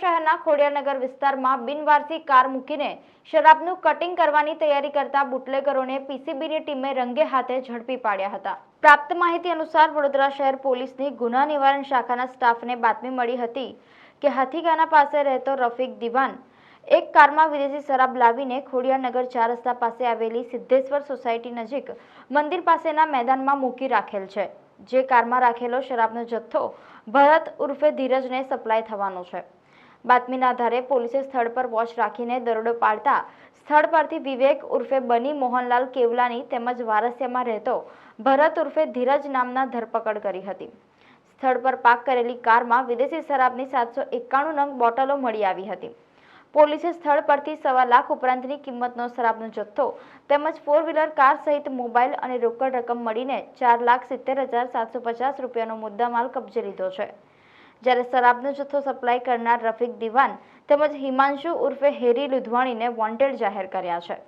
ખોડિયારનગર વિસ્તારમાં બિનવારસી કાર મૂકીને શરાબનું કટિંગ કરવાની તૈયારી કરતા બુટલેગરોને પીસીબીની ટીમે રંગે હાથે ઝડપી પાડ્યા હતા. પ્રાપ્ત માહિતી અનુસાર વડોદરા શહેર પોલીસની ગુના નિવારણ શાખાના સ્ટાફને બાતમી મળી હતી કે હાથીગાના પાસે રહેતો રફીક દિવાન એક કારમાં વિદેશી શરાબ લાવીને ખોડિયારનગર ચાર રસ્તા પાસે આવેલી સિદ્ધેશ્વર સોસાયટી નજીક મંદિર પાસેના મેદાનમાં મૂકી રાખેલ છે, જે કારમાં રાખેલો શરાબનો જથ્થો ભરત ઉર્ફે ધીરજને સપ્લાય થવાનો છે. બાતમીના આધારે પોલીસે સ્થળ પર વોચ રાખીને દરોડો પાડતા સ્થળ પરથી વિવેક ઉર્ફે બની મોહનલાલ કેવલાની તેમજ વારસિયામાં રહેતો ભરત ઉર્ફે ધીરજ નામના ધરપકડ કરી હતી. સ્થળ પર પાક કરેલી કારમાં વિદેશી શરાબની સાતસો એકાણું નંગ બોટલો મળી આવી હતી. પોલીસે સ્થળ પરથી સવા લાખ ઉપરાંતની કિંમતનો શરાબનો જથ્થો તેમજ ફોર વ્હીલર કાર સહિત મોબાઈલ અને રોકડ રકમ મળીને ચાર લાખ સિત્તેર હજાર સાતસો પચાસ રૂપિયાનો મુદ્દામાલ કબજે લીધો છે. જ્યારે શરાબનો જથ્થો સપ્લાય કરનાર રફીક દિવાન તેમજ હિમાંશુ ઉર્ફે હેરી લુધવાણીને વોન્ટેડ જાહેર કર્યા છે.